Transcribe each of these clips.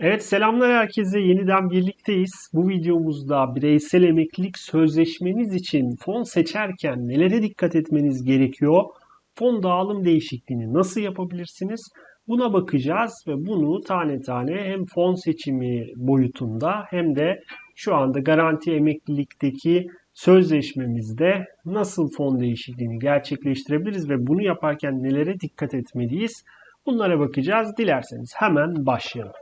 Evet selamlar herkese yeniden birlikteyiz. Bu videomuzda bireysel emeklilik sözleşmeniz için fon seçerken nelere dikkat etmeniz gerekiyor? Fon dağılım değişikliğini nasıl yapabilirsiniz? Buna bakacağız ve bunu tane tane hem fon seçimi boyutunda hem de şu anda garanti emeklilikteki sözleşmemizde nasıl fon değişikliğini gerçekleştirebiliriz ve bunu yaparken nelere dikkat etmeliyiz? Bunlara bakacağız. Dilerseniz hemen başlayalım.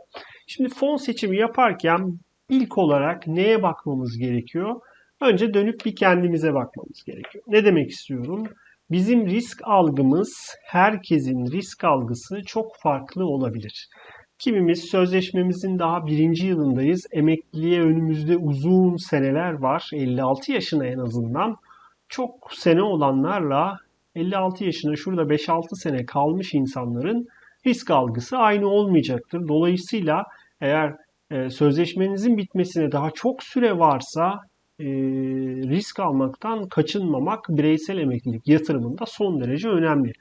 Şimdi fon seçimi yaparken ilk olarak neye bakmamız gerekiyor? Önce dönüp bir kendimize bakmamız gerekiyor. Ne demek istiyorum? Bizim risk algımız, herkesin risk algısı çok farklı olabilir. Kimimiz sözleşmemizin daha birinci yılındayız. Emekliliğe önümüzde uzun seneler var. 56 yaşına en azından. Çok sene olanlarla 56 yaşına şurada 5-6 sene kalmış insanların risk algısı aynı olmayacaktır. Dolayısıyla eğer e, sözleşmenizin bitmesine daha çok süre varsa e, risk almaktan kaçınmamak bireysel emeklilik yatırımında son derece önemli.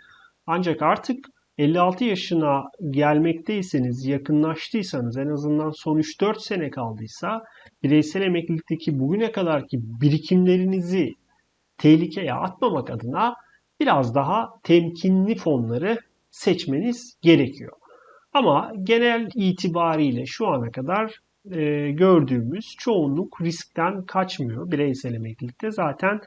Ancak artık 56 yaşına gelmekteyseniz, yakınlaştıysanız, en azından son 3-4 sene kaldıysa bireysel emeklilikteki bugüne kadarki birikimlerinizi tehlikeye atmamak adına biraz daha temkinli fonları seçmeniz gerekiyor. Ama genel itibariyle şu ana kadar e, gördüğümüz çoğunluk riskten kaçmıyor. Bireysel emeklilikte zaten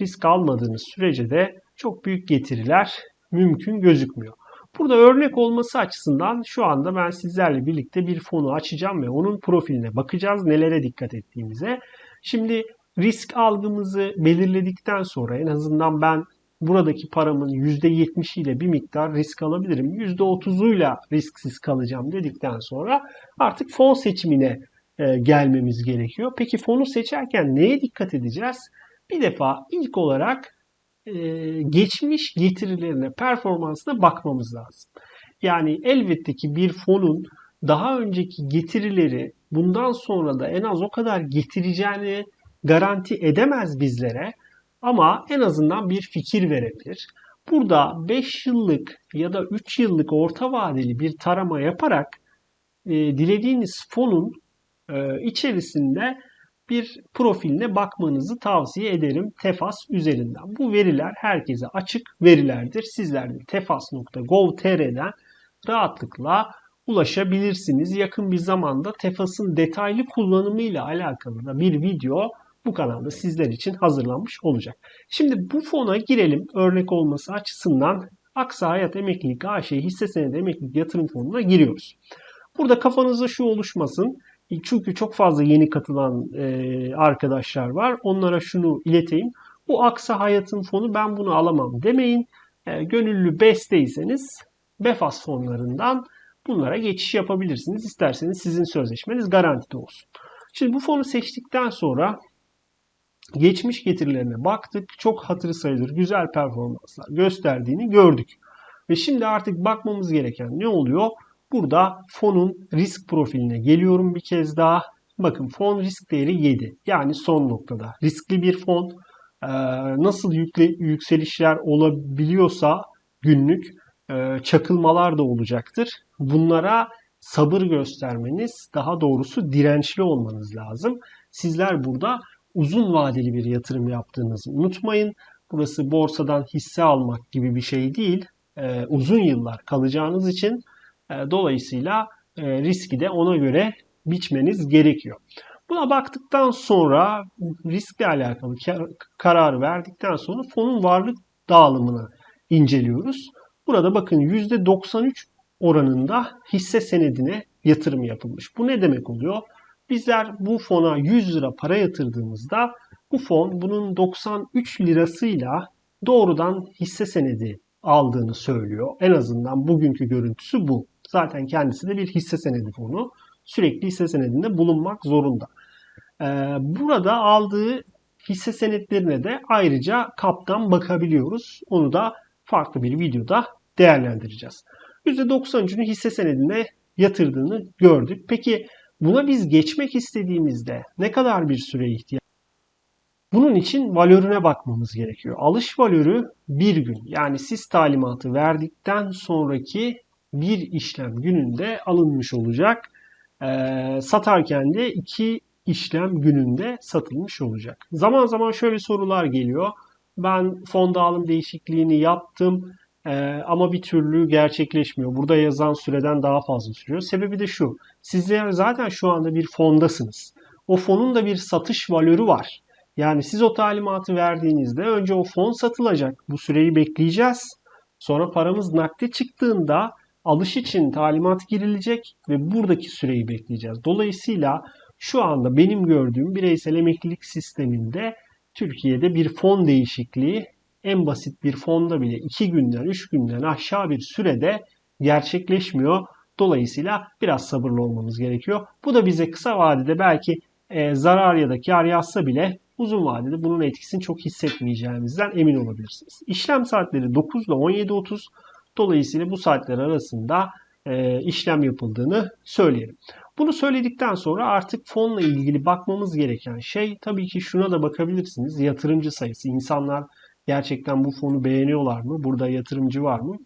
risk almadığınız sürece de çok büyük getiriler mümkün gözükmüyor. Burada örnek olması açısından şu anda ben sizlerle birlikte bir fonu açacağım ve onun profiline bakacağız. Nelere dikkat ettiğimize. Şimdi risk algımızı belirledikten sonra en azından ben buradaki paramın %70'iyle bir miktar risk alabilirim. %30'uyla risksiz kalacağım dedikten sonra artık fon seçimine e, gelmemiz gerekiyor. Peki fonu seçerken neye dikkat edeceğiz? Bir defa ilk olarak e, geçmiş getirilerine, performansına bakmamız lazım. Yani elbette ki bir fonun daha önceki getirileri bundan sonra da en az o kadar getireceğini garanti edemez bizlere. Ama en azından bir fikir verebilir. Burada 5 yıllık ya da 3 yıllık orta vadeli bir tarama yaparak e, dilediğiniz fonun e, içerisinde bir profiline bakmanızı tavsiye ederim Tefas üzerinden. Bu veriler herkese açık verilerdir. Sizler de tefas.gov.tr'den rahatlıkla ulaşabilirsiniz. Yakın bir zamanda Tefas'ın detaylı kullanımıyla alakalı da bir video bu kanalda sizler için hazırlanmış olacak. Şimdi bu fona girelim örnek olması açısından Aksa Hayat Emeklilik AŞ hisse senedi emeklilik yatırım fonuna giriyoruz. Burada kafanızda şu oluşmasın. Çünkü çok fazla yeni katılan e, arkadaşlar var. Onlara şunu ileteyim. Bu Aksa Hayat'ın fonu ben bunu alamam demeyin. E, gönüllü besteyseniz Befas fonlarından bunlara geçiş yapabilirsiniz. İsterseniz sizin sözleşmeniz garantide olsun. Şimdi bu fonu seçtikten sonra geçmiş getirilerine baktık. Çok hatırı sayılır güzel performanslar gösterdiğini gördük. Ve şimdi artık bakmamız gereken ne oluyor? Burada fonun risk profiline geliyorum bir kez daha. Bakın fon risk değeri 7. Yani son noktada. Riskli bir fon nasıl yükle, yükselişler olabiliyorsa günlük çakılmalar da olacaktır. Bunlara sabır göstermeniz, daha doğrusu dirençli olmanız lazım. Sizler burada uzun vadeli bir yatırım yaptığınızı unutmayın. Burası borsadan hisse almak gibi bir şey değil. E, uzun yıllar kalacağınız için e, dolayısıyla e, riski de ona göre biçmeniz gerekiyor. Buna baktıktan sonra riskle alakalı karar verdikten sonra fonun varlık dağılımını inceliyoruz. Burada bakın %93 oranında hisse senedine yatırım yapılmış. Bu ne demek oluyor? Bizler bu fona 100 lira para yatırdığımızda bu fon bunun 93 lirasıyla doğrudan hisse senedi aldığını söylüyor. En azından bugünkü görüntüsü bu. Zaten kendisi de bir hisse senedi fonu. Sürekli hisse senedinde bulunmak zorunda. Ee, burada aldığı hisse senetlerine de ayrıca kaptan bakabiliyoruz. Onu da farklı bir videoda değerlendireceğiz. %93'ünü hisse senedine yatırdığını gördük. Peki Buna biz geçmek istediğimizde ne kadar bir süre ihtiyaç bunun için valörüne bakmamız gerekiyor. Alış valörü bir gün. Yani siz talimatı verdikten sonraki bir işlem gününde alınmış olacak. e, satarken de iki işlem gününde satılmış olacak. Zaman zaman şöyle sorular geliyor. Ben fon dağılım değişikliğini yaptım e, ama bir türlü gerçekleşmiyor. Burada yazan süreden daha fazla sürüyor. Sebebi de şu. Sizler zaten şu anda bir fondasınız. O fonun da bir satış valörü var. Yani siz o talimatı verdiğinizde önce o fon satılacak. Bu süreyi bekleyeceğiz. Sonra paramız nakde çıktığında alış için talimat girilecek ve buradaki süreyi bekleyeceğiz. Dolayısıyla şu anda benim gördüğüm bireysel emeklilik sisteminde Türkiye'de bir fon değişikliği en basit bir fonda bile 2 günden 3 günden aşağı bir sürede gerçekleşmiyor. Dolayısıyla biraz sabırlı olmamız gerekiyor. Bu da bize kısa vadede belki e, zarar ya da kar yazsa bile uzun vadede bunun etkisini çok hissetmeyeceğimizden emin olabilirsiniz. İşlem saatleri 9 ile 17.30 dolayısıyla bu saatler arasında e, işlem yapıldığını söyleyelim. Bunu söyledikten sonra artık fonla ilgili bakmamız gereken şey tabii ki şuna da bakabilirsiniz. Yatırımcı sayısı. İnsanlar gerçekten bu fonu beğeniyorlar mı? Burada yatırımcı var mı?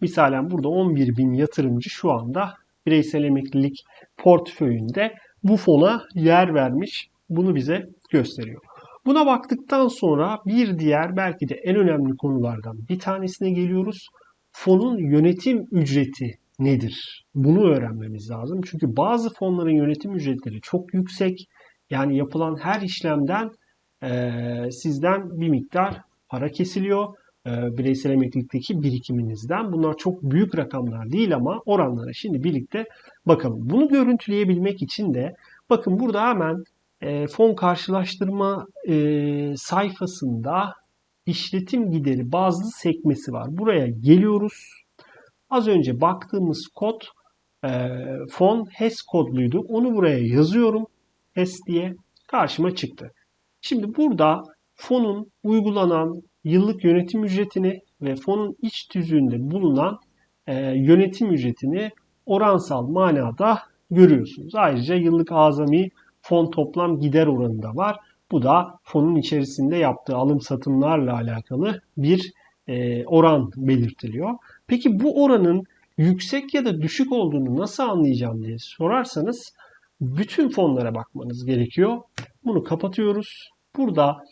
Misalen burada 11 bin yatırımcı şu anda bireysel emeklilik portföyünde bu fona yer vermiş. Bunu bize gösteriyor. Buna baktıktan sonra bir diğer belki de en önemli konulardan bir tanesine geliyoruz. Fonun yönetim ücreti nedir? Bunu öğrenmemiz lazım. Çünkü bazı fonların yönetim ücretleri çok yüksek. Yani yapılan her işlemden e, sizden bir miktar para kesiliyor. E, bireysel emeklilikteki birikiminizden. Bunlar çok büyük rakamlar değil ama oranlara şimdi birlikte bakalım. Bunu görüntüleyebilmek için de bakın burada hemen e, fon karşılaştırma e, sayfasında işletim gideri bazlı sekmesi var. Buraya geliyoruz. Az önce baktığımız kod e, fon HES kodluydu. Onu buraya yazıyorum. HES diye karşıma çıktı. Şimdi burada fonun uygulanan yıllık yönetim ücretini ve fonun iç tüzüğünde bulunan e, yönetim ücretini oransal manada görüyorsunuz. Ayrıca yıllık azami fon toplam gider oranı da var. Bu da fonun içerisinde yaptığı alım satımlarla alakalı bir e, oran belirtiliyor. Peki bu oranın yüksek ya da düşük olduğunu nasıl anlayacağım diye sorarsanız bütün fonlara bakmanız gerekiyor. Bunu kapatıyoruz. Burada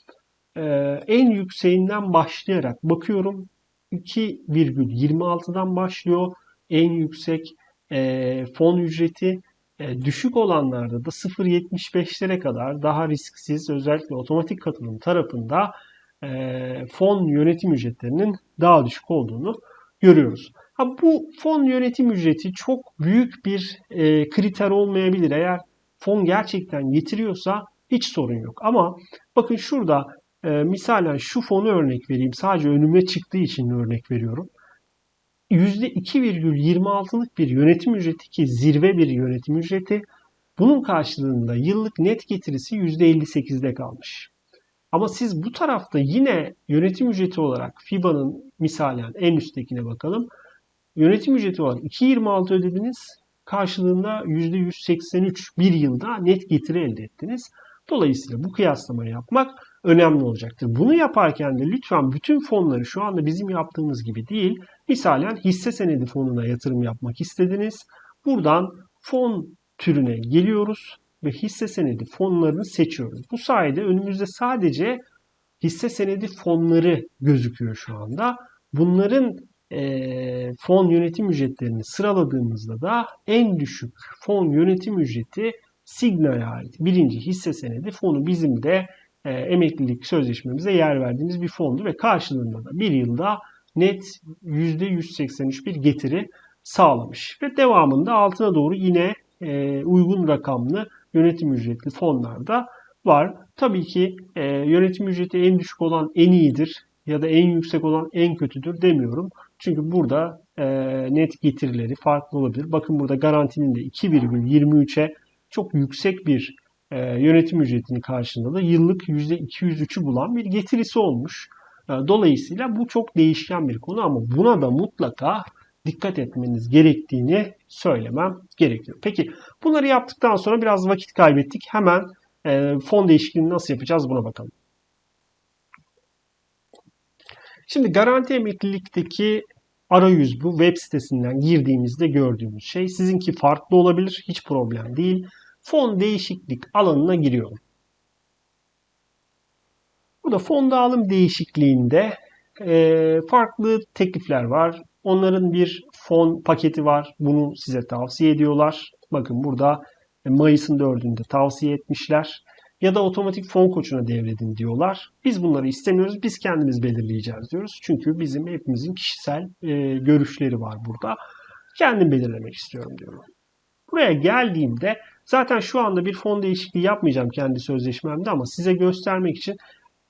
e, en yükseğinden başlayarak bakıyorum. 2,26'dan başlıyor en yüksek e, fon ücreti. E, düşük olanlarda da 0.75'lere kadar daha risksiz özellikle otomatik katılım tarafında fon yönetim ücretlerinin daha düşük olduğunu görüyoruz. Ha, bu fon yönetim ücreti çok büyük bir e, kriter olmayabilir. Eğer fon gerçekten getiriyorsa hiç sorun yok. Ama bakın şurada e, misalen şu fonu örnek vereyim. Sadece önüme çıktığı için örnek veriyorum. %2,26'lık bir yönetim ücreti ki zirve bir yönetim ücreti. Bunun karşılığında yıllık net getirisi %58'de kalmış. Ama siz bu tarafta yine yönetim ücreti olarak FIBA'nın misalen en üsttekine bakalım. Yönetim ücreti olarak 2.26 ödediniz. Karşılığında %183 bir yılda net getiri elde ettiniz. Dolayısıyla bu kıyaslamayı yapmak önemli olacaktır. Bunu yaparken de lütfen bütün fonları şu anda bizim yaptığımız gibi değil. Misalen hisse senedi fonuna yatırım yapmak istediniz. Buradan fon türüne geliyoruz ve hisse senedi fonlarını seçiyoruz. Bu sayede önümüzde sadece hisse senedi fonları gözüküyor şu anda. Bunların e, fon yönetim ücretlerini sıraladığımızda da en düşük fon yönetim ücreti Signa'ya ait birinci hisse senedi fonu bizim de e, emeklilik sözleşmemize yer verdiğimiz bir fondu ve karşılığında da bir yılda net %183 bir getiri sağlamış. Ve devamında altına doğru yine e, uygun rakamlı yönetim ücretli fonlarda var. Tabii ki e, yönetim ücreti en düşük olan en iyidir ya da en yüksek olan en kötüdür demiyorum. Çünkü burada e, net getirileri farklı olabilir. Bakın burada garantinin de 2,23'e çok yüksek bir e, yönetim ücretini karşılığında da yıllık %203'ü bulan bir getirisi olmuş. E, dolayısıyla bu çok değişken bir konu ama buna da mutlaka dikkat etmeniz gerektiğini söylemem gerekiyor. Peki bunları yaptıktan sonra biraz vakit kaybettik. Hemen e, fon değişikliğini nasıl yapacağız buna bakalım. Şimdi garanti emeklilikteki arayüz bu. Web sitesinden girdiğimizde gördüğümüz şey. Sizinki farklı olabilir. Hiç problem değil. Fon değişiklik alanına giriyorum. Burada fon dağılım değişikliğinde e, farklı teklifler var. Onların bir fon paketi var. Bunu size tavsiye ediyorlar. Bakın burada Mayıs'ın 4'ünde tavsiye etmişler. Ya da otomatik fon koçuna devredin diyorlar. Biz bunları istemiyoruz. Biz kendimiz belirleyeceğiz diyoruz. Çünkü bizim hepimizin kişisel e, görüşleri var burada. Kendim belirlemek istiyorum diyorum. Buraya geldiğimde zaten şu anda bir fon değişikliği yapmayacağım kendi sözleşmemde ama size göstermek için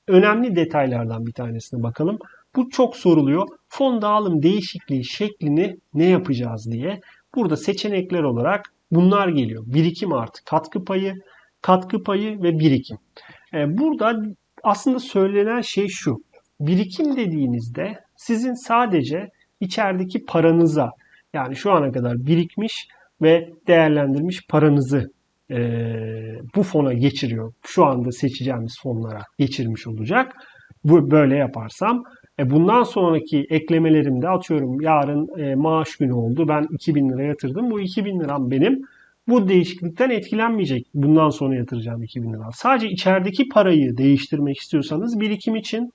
önemli detaylardan bir tanesine bakalım. Bu çok soruluyor. Fon dağılım değişikliği şeklini ne yapacağız diye. Burada seçenekler olarak bunlar geliyor. Birikim artı katkı payı, katkı payı ve birikim. E, burada aslında söylenen şey şu. Birikim dediğinizde sizin sadece içerideki paranıza yani şu ana kadar birikmiş ve değerlendirmiş paranızı e, bu fona geçiriyor. Şu anda seçeceğimiz fonlara geçirmiş olacak. Bu böyle yaparsam e, bundan sonraki eklemelerimde atıyorum yarın e, maaş günü oldu. Ben 2000 lira yatırdım. Bu 2000 liram benim bu değişiklikten etkilenmeyecek. Bundan sonra yatıracağım 2000 lira. Sadece içerideki parayı değiştirmek istiyorsanız birikim için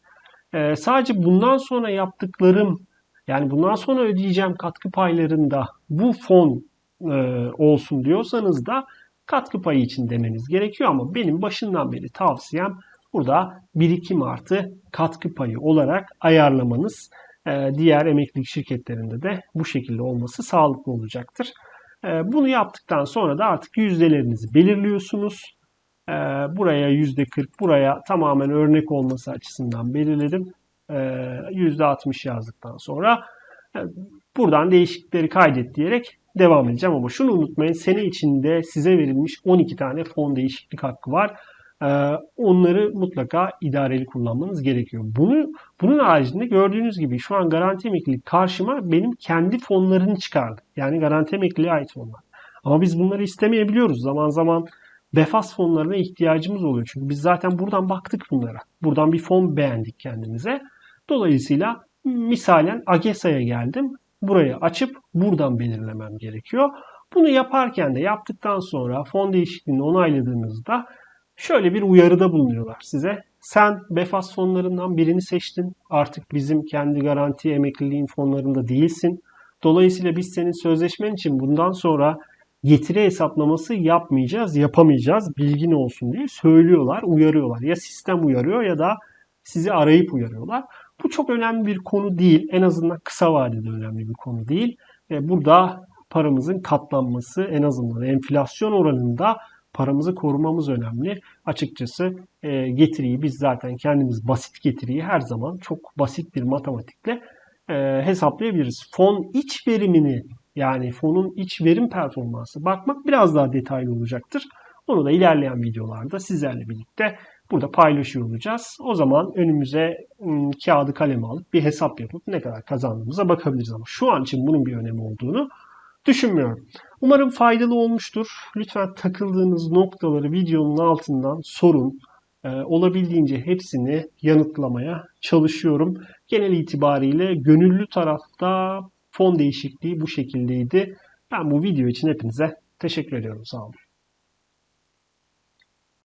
e, sadece bundan sonra yaptıklarım yani bundan sonra ödeyeceğim katkı paylarında bu fon e, olsun diyorsanız da katkı payı için demeniz gerekiyor ama benim başından beri tavsiyem burada birikim artı katkı payı olarak ayarlamanız e, diğer emeklilik şirketlerinde de bu şekilde olması sağlıklı olacaktır. E, bunu yaptıktan sonra da artık yüzdelerinizi belirliyorsunuz. E, buraya yüzde 40, buraya tamamen örnek olması açısından belirledim. Yüzde 60 yazdıktan sonra buradan değişiklikleri kaydet diyerek devam edeceğim ama şunu unutmayın sene içinde size verilmiş 12 tane fon değişiklik hakkı var. Ee, onları mutlaka idareli kullanmanız gerekiyor. Bunu bunun haricinde gördüğünüz gibi şu an garanti emeklilik karşıma benim kendi fonlarını çıkardı. Yani garanti emekliliğe ait fonlar. Ama biz bunları istemeyebiliyoruz. Zaman zaman Befas fonlarına ihtiyacımız oluyor. Çünkü biz zaten buradan baktık bunlara. Buradan bir fon beğendik kendimize. Dolayısıyla misalen AGESA'ya geldim burayı açıp buradan belirlemem gerekiyor. Bunu yaparken de yaptıktan sonra fon değişikliğini onayladığınızda şöyle bir uyarıda bulunuyorlar size. Sen Befas fonlarından birini seçtin. Artık bizim kendi garanti emekliliğin fonlarında değilsin. Dolayısıyla biz senin sözleşmen için bundan sonra getiri hesaplaması yapmayacağız, yapamayacağız. Bilgin olsun diye söylüyorlar, uyarıyorlar. Ya sistem uyarıyor ya da sizi arayıp uyarıyorlar. Bu çok önemli bir konu değil. En azından kısa vadede önemli bir konu değil. Burada paramızın katlanması en azından enflasyon oranında paramızı korumamız önemli. Açıkçası e, getiriyi biz zaten kendimiz basit getiriyi her zaman çok basit bir matematikle e, hesaplayabiliriz. Fon iç verimini yani fonun iç verim performansı bakmak biraz daha detaylı olacaktır. Onu da ilerleyen videolarda sizlerle birlikte burada paylaşıyor olacağız. O zaman önümüze ım, kağıdı kalemi alıp bir hesap yapıp ne kadar kazandığımıza bakabiliriz ama şu an için bunun bir önemi olduğunu düşünmüyorum. Umarım faydalı olmuştur. Lütfen takıldığınız noktaları videonun altından sorun. Ee, olabildiğince hepsini yanıtlamaya çalışıyorum. Genel itibariyle gönüllü tarafta fon değişikliği bu şekildeydi. Ben bu video için hepinize teşekkür ediyorum. Sağ olun.